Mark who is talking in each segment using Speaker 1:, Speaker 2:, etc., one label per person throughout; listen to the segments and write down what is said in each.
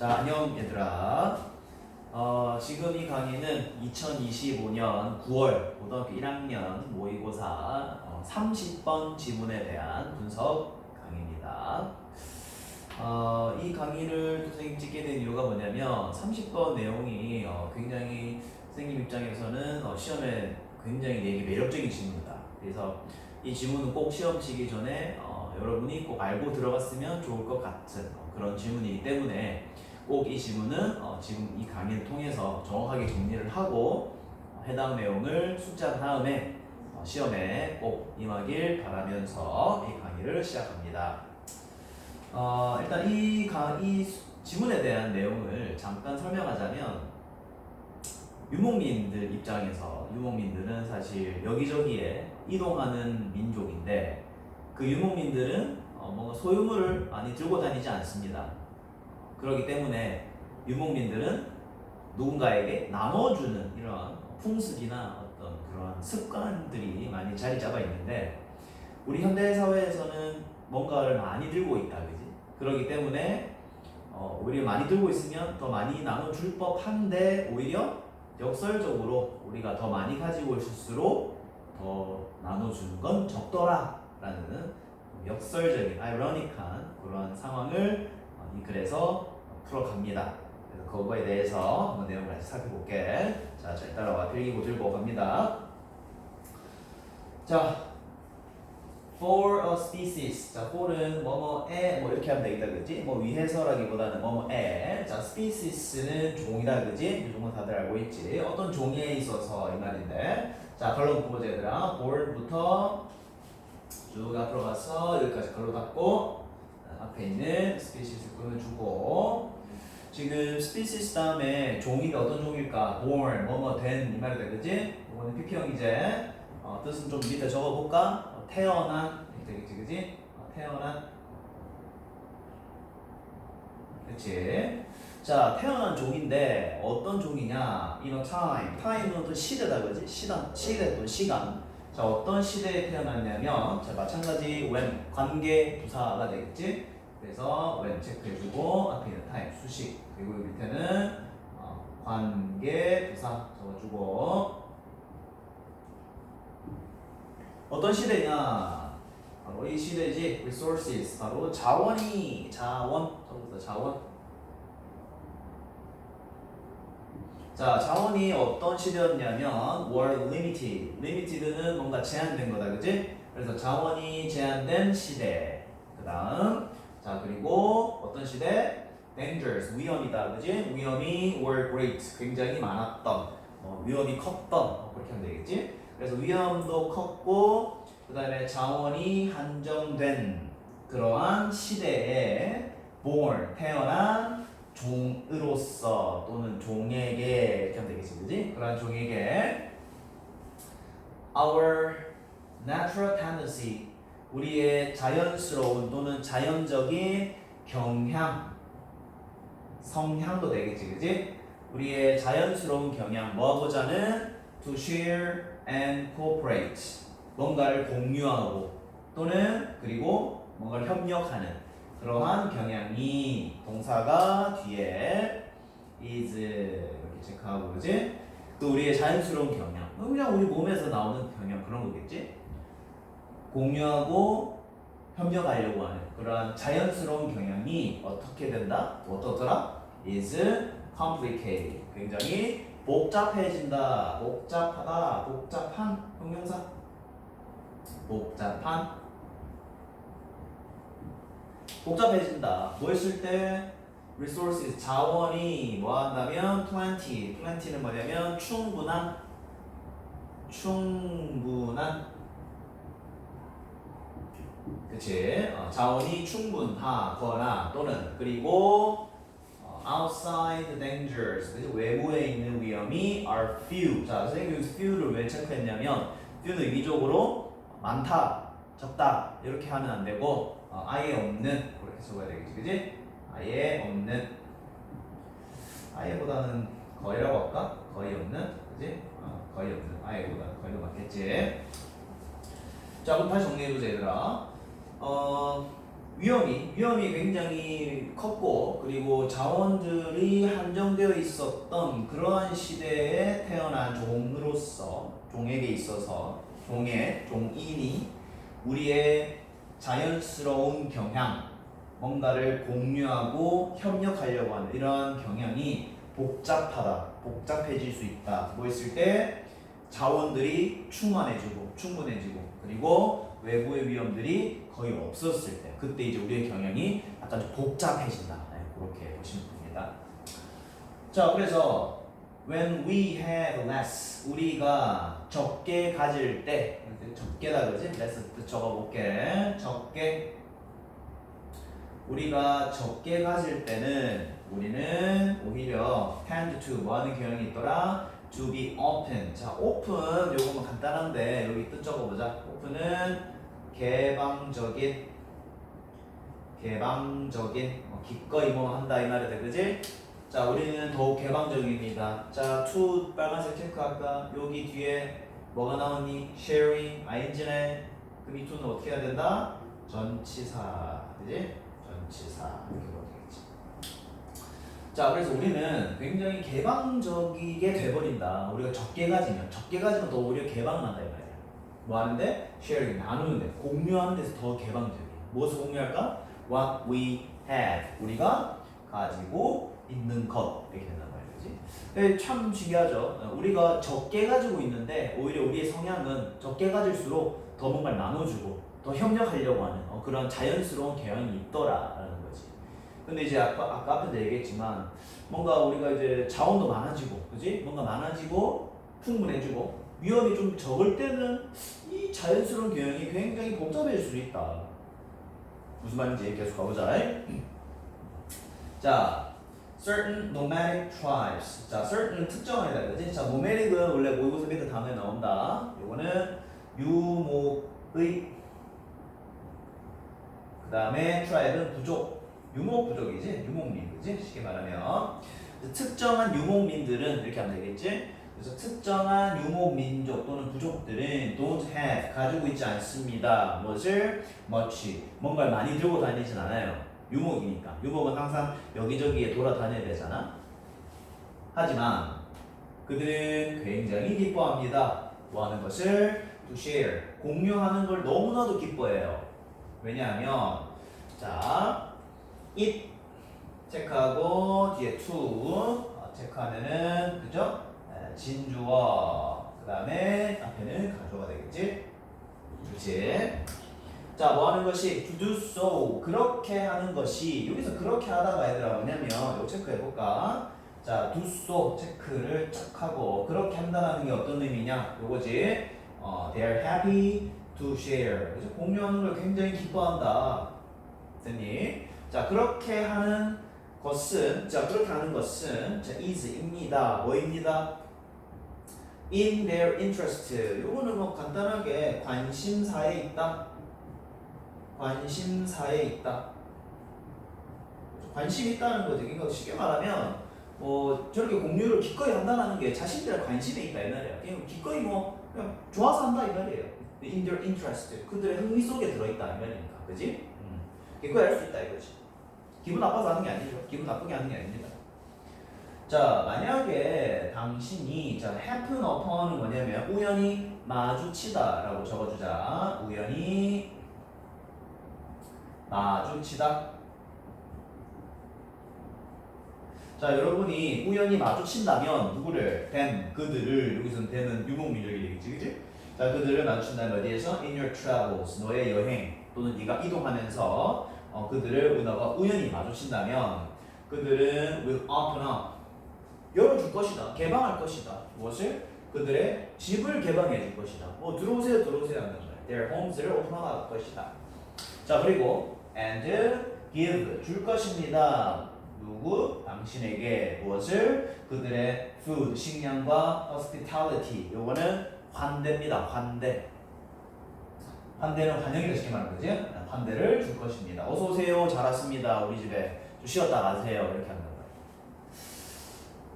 Speaker 1: 자, 안녕 얘들아. 어, 지금 이 강의는 2025년 9월 고등학교 1학년 모의고사 어, 30번 지문에 대한 분석 강의입니다. 어, 이 강의를 선생님 찍게 된 이유가 뭐냐면 30번 내용이 어, 굉장히 선생님 입장에서는 어, 시험에 굉장히 되게 매력적인 질문이다. 그래서 이 질문은 꼭 시험 치기 전에 어, 여러분이 꼭 알고 들어갔으면 좋을 것 같은 어, 그런 질문이기 때문에 꼭이 질문은 어, 지금 이 강의를 통해서 정확하게 정리를 하고 어, 해당 내용을 숙지한 다음에 어, 시험에 꼭 임하길 바라면서 이 강의를 시작합니다. 어, 일단 이, 강, 이 수- 지문에 대한 내용을 잠깐 설명하자면 유목민들 입장에서 유목민들은 사실 여기저기에 이동하는 민족인데 그 유목민들은 어, 뭔가 소유물을 많이 들고 다니지 않습니다. 그렇기 때문에 유목민들은 누군가에게 나눠주는 이런 풍습이나 어떤 그런 습관들이 많이 자리 잡아 있는데 우리 현대 사회에서는 뭔가를 많이 들고 있다, 그지? 그렇기 때문에 어, 오히려 많이 들고 있으면 더 많이 나눠줄 법한데 오히려 역설적으로 우리가 더 많이 가지고 있을수록 더 나눠주는 건 적더라라는 역설적인 아이러니한 그런 상황을 어, 이 글에서 풀어갑니다. 그래서 그거에 대해서 한번 내용을 같이 살펴볼게. 자, 잘 따라와 필기고 들고 갑니다. 자, for a species. 자, for은 뭐뭐에 뭐 이렇게 하면 되겠다, 그지? 뭐 위해서라기보다는 뭐뭐에. 자, species는 종이다, 그지? 이 종은 다들 알고 있지. 어떤 종에 있어서 이 말인데. 자, 걸로 보자, 얘들아. board부터 쭉 앞으로 가서 여기까지 걸로 닫고 앞에 있는 species 끊어주고 지금 species 다음에 종이 어떤 종일까? born, 뭐뭐 된이 말이다, 그지? 이거는 PP형 이제 어, 뜻은 좀 밑에 적어볼까? 어, 태어난 이렇게 되겠지, 그지? 어, 태어난 그치? 자, 태어난 종인데 어떤 종이냐? a time, time은 또 시대다, 그지? 시간, 시대 또 시간. 자, 어떤 시대에 태어났냐면, 자, 마찬가지 when 관계 부사가 되겠지? 그래서 when 체크해주고 앞에 있는 time 수식. 그리고 밑에는 어, 관계 부사 적어주고. 어떤 시대냐? 바로 이 시대지. Resources. 바로 자원이 자원. 적어서 자원. 자 자원이 어떤 시대였냐면 were limited. Limited는 뭔가 제한된 거다. 그지? 그래서 자원이 제한된 시대. 그 다음 자 그리고 어떤 시대? dangers 위험이다 그지? 위험이 were great 굉장히 많았던 뭐 위험이 컸던 뭐 그렇게 하면 되겠지? 그래서 위험도 컸고 그 다음에 자원이 한정된 그러한 시대에 born 태어난 종으로서 또는 종에게 이렇게 하면 되겠지 그지? 그러한 종에게 our natural tendency 우리의 자연스러운 또는 자연적인 경향 성향도 되겠지 그지? 우리의 자연스러운 경향 뭐하고자는 to share and cooperate 뭔가를 공유하고 또는 그리고 뭔가를 협력하는 그러한 경향이 동사가 뒤에 is 이렇게 체크하고 그지? 또 우리의 자연스러운 경향 그냥 우리 몸에서 나오는 경향 그런 거겠지? 공유하고 협력하려고 하는 그러한 자연스러운 경향이 어떻게 된다? 어떻더라? is complicated. 굉장히 복잡해진다. 복잡하다. 복잡한 형용사. 복잡한. 복잡해진다. 뭐 했을 때? resources 자원이 뭐 한다면 plenty. plenty는 뭐냐면 충분한 충분한 그치? 어, 자원이 충분하거나 또는 그리고 어, outside dangers 그치? 외부에 있는 위험이 are few 자 선생님이 여기서 few를 왜 체크했냐면 few는 의미적으로 많다 적다 이렇게 하면 안 되고 어, 아예 없는 그렇게 적어야 되겠지 그지? 아예 없는 아예보다는 거의라고 할까? 거의 없는 그지? 어, 거의 없는 아예보다는 거의가 맞겠지 자 그럼 다시 정리해보자 얘들아 어, 위험이 위험이 굉장히 컸고 그리고 자원들이 한정되어 있었던 그러한 시대에 태어난 종으로서 종에게 있어서 종의 종인이 우리의 자연스러운 경향 뭔가를 공유하고 협력하려고 하는 이러한 경향이 복잡하다 복잡해질 수 있다. 뭐 했을 때 자원들이 충만해지고 충분해지고 그리고 외부의 위험들이 거의 없었을 때 그때 이제 우리의 경영이 약간 좀 복잡해진다. 네, 그렇게 보시면 됩니다. 자 그래서 when we have less 우리가 적게 가질 때 적게다 그러지? less 적어볼게. 적게. 우리가 적게 가질 때는 우리는 오히려 tend to 뭐 하는 경향이 있더라 to be open. 자 open 요거만 간단한데 여기 뜻 적어보자. open은 개방적인 개방적인 뭐 기꺼이 뭐 한다 이 말이다. 그지? 자 우리는 더욱 개방적입니다. 자 to 빨간색 체크할까 여기 뒤에 뭐가 나오니? sharing ing네 그럼 이 to는 어떻게 해야 된다? 전치사. 그지? 전치사. 이렇게 자 그래서 우리는 굉장히 개방적이게 돼버린다. 우리가 적게 가지면 적게 가지면 더 오히려 개방난다 이 말이야. 뭐 하는데? sharing. 나누는데. 공유하는 데서 더 개방적이야. 무엇을 공유할까? what we have. 우리가 가지고 있는 것. 이렇게 된단 말이지? 네, 참 신기하죠? 어, 우리가 적게 가지고 있는데 오히려 우리의 성향은 적게 가질수록 더 뭔가를 나눠주고 더 협력하려고 하는 어, 그런 자연스러운 경향이 거지 근데 이제 아까, 아까 앞에도 얘기했지만 뭔가 우리가 이제 자원도 많아지고 그지 뭔가 많아지고 풍부해지고 위험이 좀 적을 때는 이 자연스러운 경향이 굉장히 복잡해질 수 있다 무슨 말인지 계속 가보자. 자, certain nomadic tribes. 자, certain 해야 되지. 자, nomadic은 원래 모의고사 밑에 단어에 나온다. 요거는 유목의 그 다음에 tribe는 부족. 유목 부족이지. 유목민, 그지? 쉽게 말하면 특정한 유목민들은 이렇게 하면 되겠지. 그래서 특정한 유목 민족 또는 부족들은 don't have 가지고 있지 않습니다. 무엇을 much 뭔가를 많이 들고 다니진 않아요. 유목이니까 유목은 항상 여기저기에 돌아다녀야 되잖아. 하지만 그들은 굉장히 기뻐합니다. 뭐 하는 것을 to share 공유하는 걸 너무나도 기뻐해요. 왜냐하면 자 it 체크하고 뒤에 to 어, 체크하면은 그죠? 네, 진주어 그 다음에 앞에는 가져가 되겠지? 그렇지? 자, 뭐 하는 것이 to do so 그렇게 하는 것이 여기서 그렇게 하다가 얘들아 뭐냐면 요 체크 해 볼까? 자, do so 체크를 쫙 하고 그렇게 한다는 게 어떤 의미냐? 요거지. 어, they are happy to share. 그래서 공유하는 걸 굉장히 기뻐한다. 선생님. 자, 그렇게 하는 것은 자, 그렇게 하는 것은 자, is입니다. 뭐입니다? in their interest. 요거는 뭐 간단하게 관심사에 있다. 관심사에 있다. 관심 있다는 거지. 그러니까 쉽게 말하면 뭐 저렇게 공유를 기꺼이 한다는 게 자신들의 관심에 있다 이 말이야. 그냥 기꺼이 뭐 그냥 좋아서 한다 이 말이에요. in their interest. 그들의 흥미 속에 들어있다 이 말이니까. 그지? 음. 기꺼이 할 수 있다 이거지. 기분 나빠서 하는 게 아니죠. 기분 나쁘게 하는 게 아닙니다. 자, 만약에 당신이 자, happen upon은 뭐냐면 우연히 마주치다라고 적어주자. 우연히 마주치다. 자, 여러분이 우연히 마주친다면 누구를 them 그들을 여기서는 them은 유목민족이 되겠지, 그지? 자, 그들을 마주친다면 어디에서 in your travels 너의 여행 또는 네가 이동하면서 어, 그들을 너가 우연히 마주친다면 그들은 will open up 열어줄 것이다. 개방할 것이다. 무엇을? 그들의 집을 개방해 줄 것이다. 뭐 들어오세요, 들어오세요 하는 거야. Their homes를 오픈할 것이다. 자 그리고 and give 줄 것입니다. 누구? 당신에게 무엇을? 그들의 food 식량과 hospitality 요거는 환대입니다. 환대. 환대는 환영이라 쉽게 말하는 거지. 환대를 줄 것입니다. 어서 오세요. 잘 왔습니다. 우리 집에 좀 쉬었다 가세요. 이렇게 하는 거예요.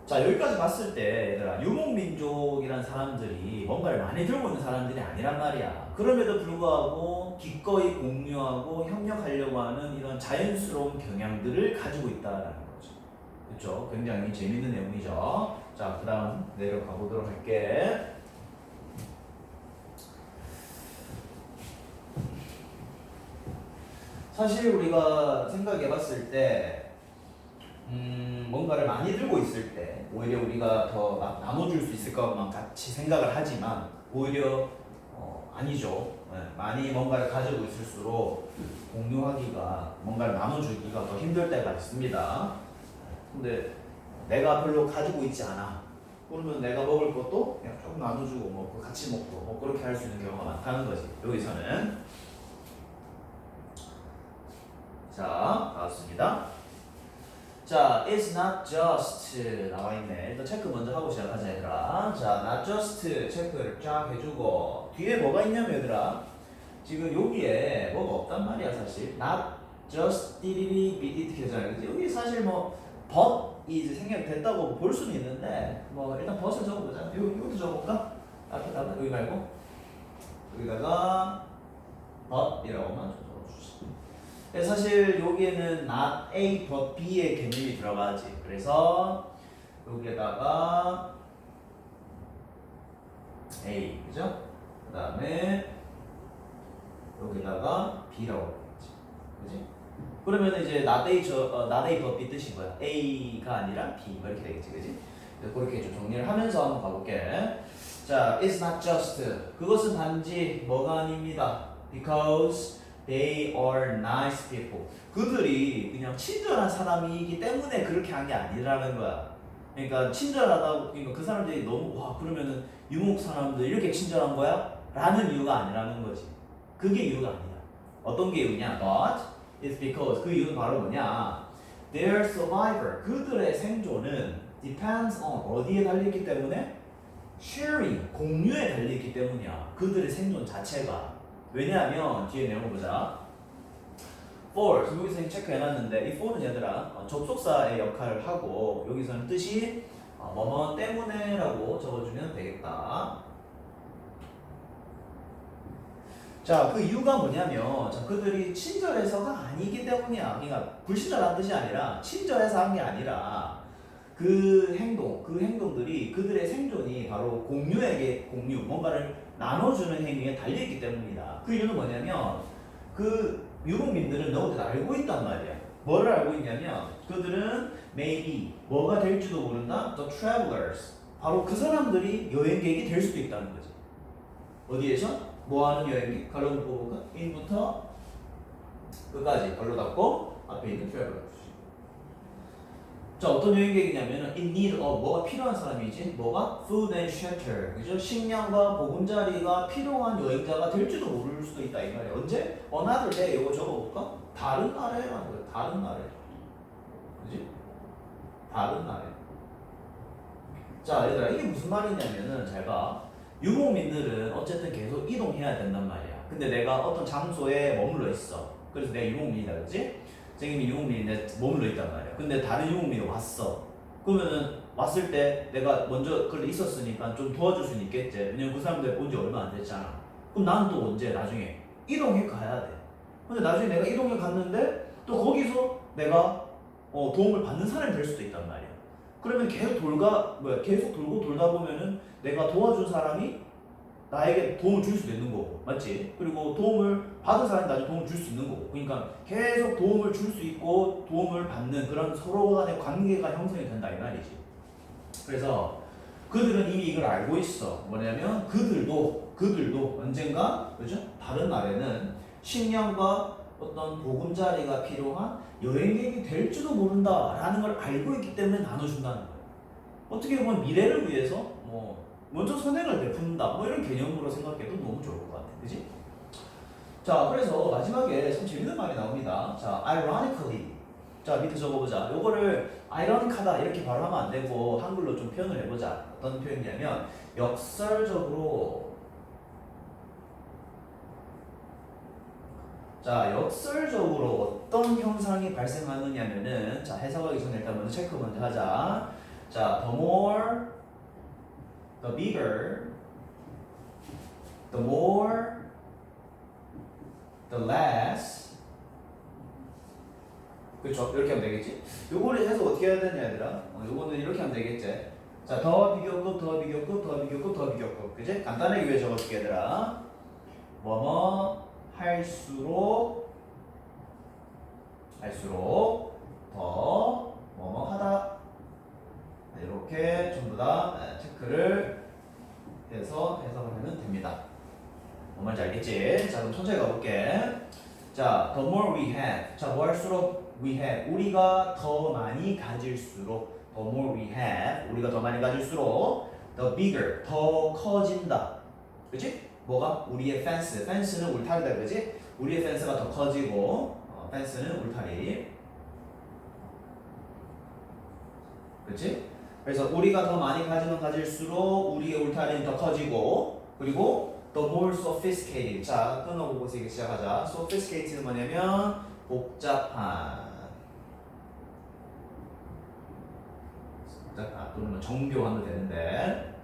Speaker 1: 자 여기까지 봤을 때 얘들아 유목민족이란 사람들이 뭔가를 많이 들고 있는 사람들이 아니란 말이야 그럼에도 불구하고 기꺼이 공유하고 협력하려고 하는 이런 자연스러운 경향들을 가지고 있다라는 거죠 그렇죠 굉장히 재밌는 내용이죠 자 그 다음 내려가 보도록 할게 사실 우리가 생각해 봤을 때 음, 뭔가를 많이 들고 있을 때 오히려 우리가 더 나- 나눠줄 수 있을 것만 같이 생각을 하지만 오히려 어, 아니죠. 네, 많이 뭔가를 가지고 있을수록 공유하기가 뭔가를 나눠주기가 더 힘들 때가 있습니다. 근데 내가 별로 가지고 있지 않아. 그러면 내가 먹을 것도 그냥 조금 나눠주고 먹고 같이 먹고 뭐 그렇게 할 수 있는 경우가 많다는 거지. 여기서는 자 나왔습니다. 자, it's not just 나와 있네. 일단 체크 먼저 하고 시작하자 얘들아. 자, not just 체크를 쫙 해주고 뒤에 뭐가 있냐면 얘들아. 지금 여기에 뭐가 없단 말이야 사실. not just 띠리리 켜잖아. 그지? 여기 사실 뭐 but is 생략됐다고 볼 수는 있는데 뭐 일단 but을 적어보자. 요 이것도 적어볼까? 앞에다가 여기 말고 여기다가 but이라고만 적어주시. 네, 사실 여기에는 not A but B의 개념이 들어가지. 그래서 여기에다가 A 그죠? 그 다음에 여기다가 B라고 하겠지. 그지? 그러면 이제 not A, 저, 어, not A but B 뜻이 뭐야? A가 아니라 B 뭐 이렇게 되겠지. 그지? 그렇게 좀 정리를 하면서 한번 가볼게. 자, it's not just. 그것은 단지 뭐가 아닙니다. Because they are nice people. 그들이 그냥 친절한 사람이기 때문에 그렇게 한 게 아니라는 거야. 그러니까 친절하다고 그러니까 그 사람들이 너무 와 그러면은 유목 사람들 이렇게 친절한 거야? 라는 이유가 아니라는 거지. 그게 이유가 아니야. 어떤 게 이유냐? But it's because 그 이유는 바로 뭐냐? Their survivor 그들의 생존은 depends on 어디에 달려 있기 때문에 sharing 공유에 달려 있기 때문이야. 그들의 생존 자체가 왜냐하면 뒤에 내용 보자. for 여기서 체크해놨는데 이 for는 얘들아 어, 접속사의 역할을 하고 여기서는 뜻이 어, 뭐뭐 때문에라고 적어주면 되겠다. 자, 그 이유가 뭐냐면 자, 그들이 친절해서가 아니기 때문이야. 그러니까 불친절한 뜻이 아니라 친절해서 한 게 아니라 그 행동, 그 행동들이 그들의 생존이 바로 공유에게 공유, 뭔가를 나눠주는 행위에 달려있기 때문이다. 그 이유는 뭐냐면 그 유목민들은 너희들 알고 있단 말이야. 뭐를 알고 있냐면 그들은 maybe 뭐가 될지도 모른다. The travelers. 바로 그 사람들이 여행객이 될 수도 있다는 거지. 어디에서? 뭐 하는 여행객? 가로 뽑을까? in부터 끝까지 걸로 닫고 앞에 있는 travelers. 자 어떤 여행객이냐면은 in need of 뭐가 필요한 사람이지? 뭐가? food and shelter. 그죠? 식량과 보금자리가 필요한 여행자가 될지도 모를 수도 있다 이 말이야. 언제? another day. 이거 적어볼까? 다른 날에 라는 거야 다른 날에. 그지? 다른 날에. 자 얘들아 이게 무슨 말이냐면은 잘봐. 유목민들은 어쨌든 계속 이동해야 된단 말이야. 근데 내가 어떤 장소에 머물러 있어. 그래서 내가 유목민이다 그지? 선생님이 유목민인데 머물러 있단 말이야. 근데 다른 유목민이 왔어. 그러면은 왔을 때 내가 먼저 그래 있었으니까 좀 도와줄 수는 있겠지. 왜냐면 그 사람들 온지 얼마 안 됐잖아. 그럼 나는 또 언제 나중에 이동해 가야 돼. 근데 나중에 내가 이동해 갔는데 또 거기서 내가 어, 도움을 받는 사람이 될 수도 있단 말이야. 그러면 계속 돌가 뭐야 계속 돌고 돌다 보면은 내가 도와준 사람이 나에게 도움을 줄 수도 있는 거고 맞지? 그리고 도움을 받은 사람이 나중에 도움을 줄 수 있는 거고 그러니까 계속 도움을 줄 수 있고 도움을 받는 그런 서로 간의 관계가 형성이 된다 이 말이지 그래서 그들은 이미 이걸 알고 있어 뭐냐면 그들도 그들도 언젠가 그죠? 다른 날에는 식량과 어떤 보금자리가 필요한 여행객이 될지도 모른다라는 걸 알고 있기 때문에 나눠준다는 거예요 어떻게 보면 미래를 위해서 뭐 먼저 선행을 베푼다. 뭐 이런 개념으로 생각해도 너무 좋을 것 같아. 그지? 자 그래서 마지막에 참 재밌는 말이 나옵니다. 자 ironically. 자 밑에 적어보자. 요거를 ironic하다 이렇게 바로 하면 안 되고 한글로 좀 표현을 해보자. 어떤 표현이냐면 역설적으로 자 역설적으로 어떤 현상이 발생하느냐면은 자 해석하기 전에 일단 먼저 체크 먼저 하자. 자, the more, the bigger, the more, the less. 그쵸? 이렇게 하면 되겠지? 요거를 해서 어떻게 해야 되냐, 얘들아? 어, 요거는 이렇게 하면 되겠지? 자, 더 비교급, 더 비교급, 더 비교급, 더 비교급. 그지? 간단하게 위해 적어줄게, 얘들아. 뭐뭐 할수록, 할수록 더 뭐뭐 하다. 이렇게 전부 다 네, 체크를 해서 해석을 하면 됩니다. 뭔 말인지 알겠지? 자, 그럼 천천히 가볼게. 자, the more we have. 자, 뭐 할수록 we have. 우리가 더 많이 가질수록 the more we have. 우리가 더 많이 가질수록 the bigger. 더 커진다. 그치? 뭐가? 우리의 fence. fence는 울타리다. 그치? 우리의 fence가 더 커지고 어, fence는 울타리. 그치? 그래서 우리가 더 많이 가지면 가질수록 우리의 울타리는 더 커지고 그리고 the more sophisticated. 자 끊어보고 이제 시작하자. sophisticated는 뭐냐면 복잡한. 복잡한. 또는 뭐 정교하면 되는데.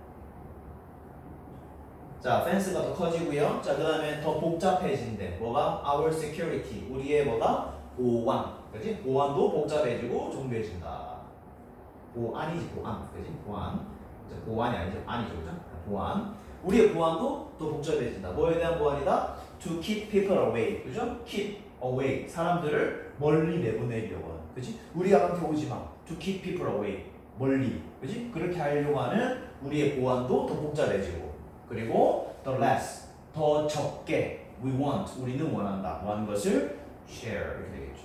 Speaker 1: 자 펜스가 더 커지고요. 자그 다음에 더 복잡해진대. 뭐가? our security. 우리의 뭐가? 보안 그지? 보안도 복잡해지고 정교해진다 보안이지 보안 그지? 보안. 자, 보안이 아니죠. 안이죠 그죠? 보안. 우리의 보안도 더 복잡해진다. 뭐에 대한 보안이다? To keep people away 그죠? Keep away. 사람들을 멀리 내보내려고 하는 그지? 우리가 한테 오지 마. To keep people away. 멀리 그지? 그렇게 하려고 하는 우리의 보안도 더 복잡해지고. 그리고 the less 더 적게 we want 우리는 원한다. 원하는 것을 share. 이렇게 되겠죠.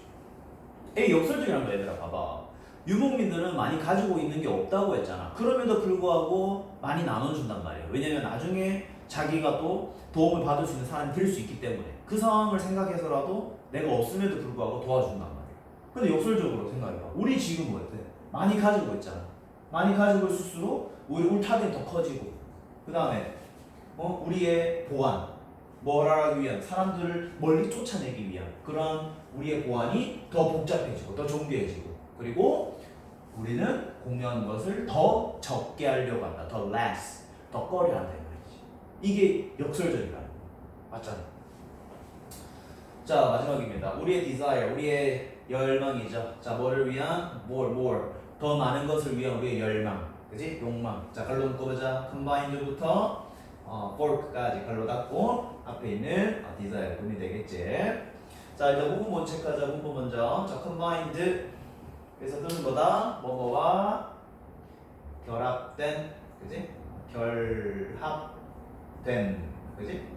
Speaker 1: 이 역설적이란 거 얘들아. 봐봐 유목민들은 많이 가지고 있는 게 없다고 했잖아. 그럼에도 불구하고 많이 나눠준단 말이에요. 왜냐면 나중에 자기가 또 도움을 받을 수 있는 사람이 될 수 있기 때문에 그 상황을 생각해서라도 내가 없음에도 불구하고 도와준단 말이에요. 근데 역설적으로 생각해봐. 우리 지금 뭐 어때? 많이 가지고 있잖아. 많이 가지고 있을수록 우리 울타리는 더 커지고 그 다음에 어? 우리의 보안 뭘 하기 위한 사람들을 멀리 쫓아내기 위한 그런 우리의 보안이 더 복잡해지고 더 정교해지고 그리고 우리는 공유하는 것을 더 적게 하려고 한다. 더 less, 더 꺼려 한다 이 말이지. 이게 역설적이라는 거. 맞잖아. 자 마지막입니다. 우리의 desire, 우리의 열망이죠. 자 뭐를 위한 more, more 더 많은 것을 위한 우리의 열망, 그지? 욕망. 자 갈로 묶어보자. combined부터 어, fork까지 갈로 닫고 앞에 있는 어, desire 분이 되겠지. 자 일단 문법 먼저 체크하자. 문법 먼저. 자 combined 그래서 뜨는 거다. 뭐뭐와 결합된, 그지? 결합된, 그지?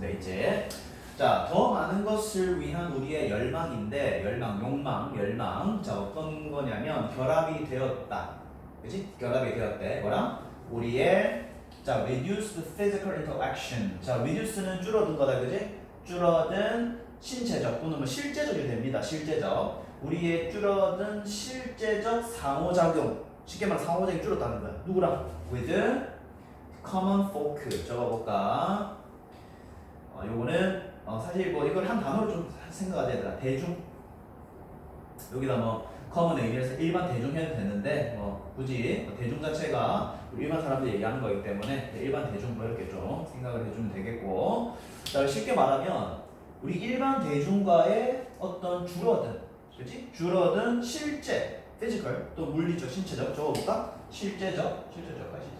Speaker 1: 네 이제 자 더 많은 것을 위한 우리의 열망인데 열망, 욕망, 열망. 자 어떤 거냐면 결합이 되었다, 그지? 결합이 되었대. 뭐랑 우리의 자 reduce the physical interaction. 자 reduce는 줄어든 거다, 그지? 줄어든 신체적 또는 뭐 실제적이 됩니다. 실제적. 우리의 줄어든 실제적 상호작용. 쉽게 말해 상호작용이 줄었다는 거야. 누구랑? with common folk 적어볼까? 어, 요거는 어, 사실 뭐 이걸 한 단어로 좀 생각해야 되더라. 대중. 여기다 뭐 common 의미에서 일반 대중 해도 되는데 뭐 굳이 뭐 대중 자체가 일반 사람들이 얘기하는 거기 때문에 일반 대중 뭐 이렇게 좀 생각을 해주면 되겠고. 자 쉽게 말하면 우리 일반 대중과의 어떤 줄어든 그렇지? 줄어든 실제, physical, 또 물리적, 신체적 적어볼까? 실제적, 실제적, 아, 실제적.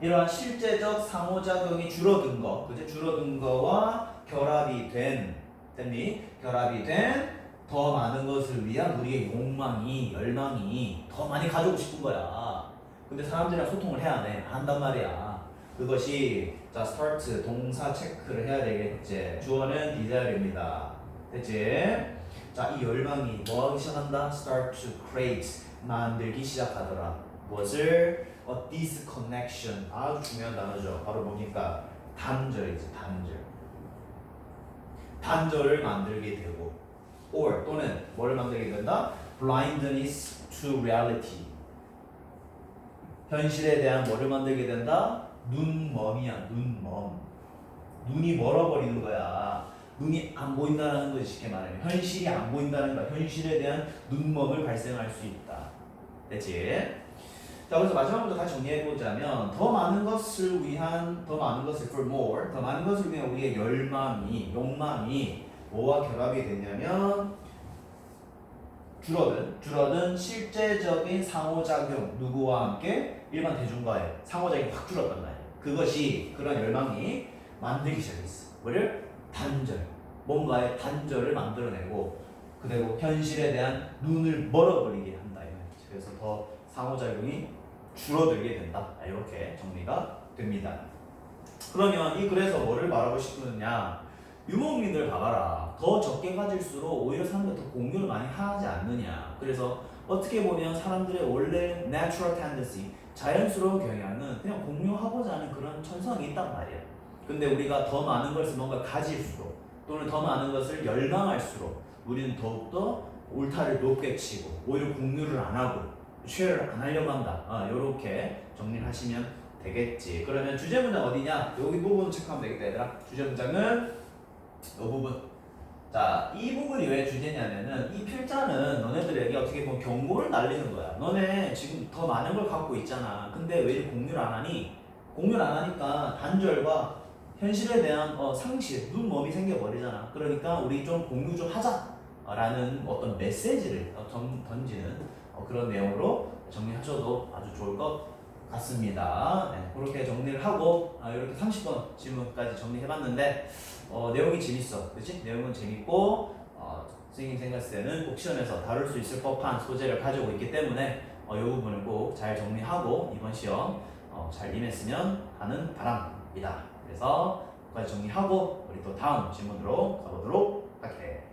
Speaker 1: 이러한 실제적 상호작용이 줄어든 거, 그지? 줄어든 거와 결합이 된, 됐니? 결합이 된 더 많은 것을 위한 우리의 욕망이, 열망이 더 많이 가지고 싶은 거야. 근데 사람들이랑 소통을 해야 돼. 한단 말이야. 그것이 자 start 동사 체크를 해야 되겠지. 주어는 desire입니다. 됐지? 자 이 열망이 뭐 하기 시작한다? start to create 만들기 시작하더라. 무엇을? a disconnection 아주 중요한 단어죠. 바로 뭡니까? 단절이지 단절. 단절을 만들게 되고 or 또는 뭐를 만들게 된다? blindness to reality 현실에 대한 뭐를 만들게 된다? 눈멈이야 눈멈. 눈이 멀어버리는 거야. 눈이 안 보인다는 것이 쉽게 말하면 현실이 안 보인다는 거 현실에 대한 눈먼을 발생할 수 있다. 됐지? 자 그래서 마지막으로 다 정리해보자면 더 많은 것을 위한 더 많은 것을 for more 더 많은 것을 위한 우리의 열망이 욕망이 뭐와 결합이 되냐면 줄어든 줄어든 실제적인 상호작용 누구와 함께? 일반 대중과의 상호작용이 확 줄었단 말이에요 그것이 그런 열망이 만들기 시작했어. 뭐를 단절 뭔가의 단절을 만들어내고 그리고 현실에 대한 눈을 멀어버리게 한다 그래서 더 상호작용이 줄어들게 된다. 이렇게 정리가 됩니다. 그러면 이 글에서 뭐를 말하고 싶느냐? 유목민들 봐봐라. 더 적게 가질수록 오히려 사람들 더 공유를 많이 하지 않느냐. 그래서 어떻게 보면 사람들의 원래 natural tendency 자연스러운 경향은 그냥 공유하고자 하는 그런 천성이 있단 말이야 근데 우리가 더 많은 것을 뭔가 가질수록 또는 더 많은 것을 열망할수록 우리는 더욱더 울타를 높게 치고 오히려 공유를 안 하고 쉐어를 안 하려고 한다. 아, 이렇게 정리를 하시면 되겠지. 그러면 주제 문장 어디냐? 여기 부분 체크하면 되겠다 얘들아. 주제 문장은 이 부분. 자, 이 부분이 왜 주제냐면은 이 필자는 너네들에게 어떻게 보면 경고를 날리는 거야. 너네 지금 더 많은 걸 갖고 있잖아. 근데 왜 이렇게 공유를 안 하니? 공유를 안 하니까 단절과 현실에 대한 어, 상실, 눈먼이 생겨버리잖아. 그러니까 우리 좀 공유 좀 하자. 라는 어떤 메시지를 어, 던, 던지는 어, 그런 내용으로 정리하셔도 아주 좋을 것 같습니다. 네, 그렇게 정리를 하고 아, 이렇게 30번 질문까지 정리해봤는데 어, 내용이 재밌어. 그치? 내용은 재밌고, 어, 선생님 생각했을 때는 꼭 시험에서 다룰 수 있을 법한 소재를 가지고 있기 때문에 어, 이 부분을 꼭 잘 정리하고 이번 시험 어, 잘 임했으면 하는 바람입니다. 그래서 여기까지 정리하고 우리 또 다음 질문으로 가보도록 할게.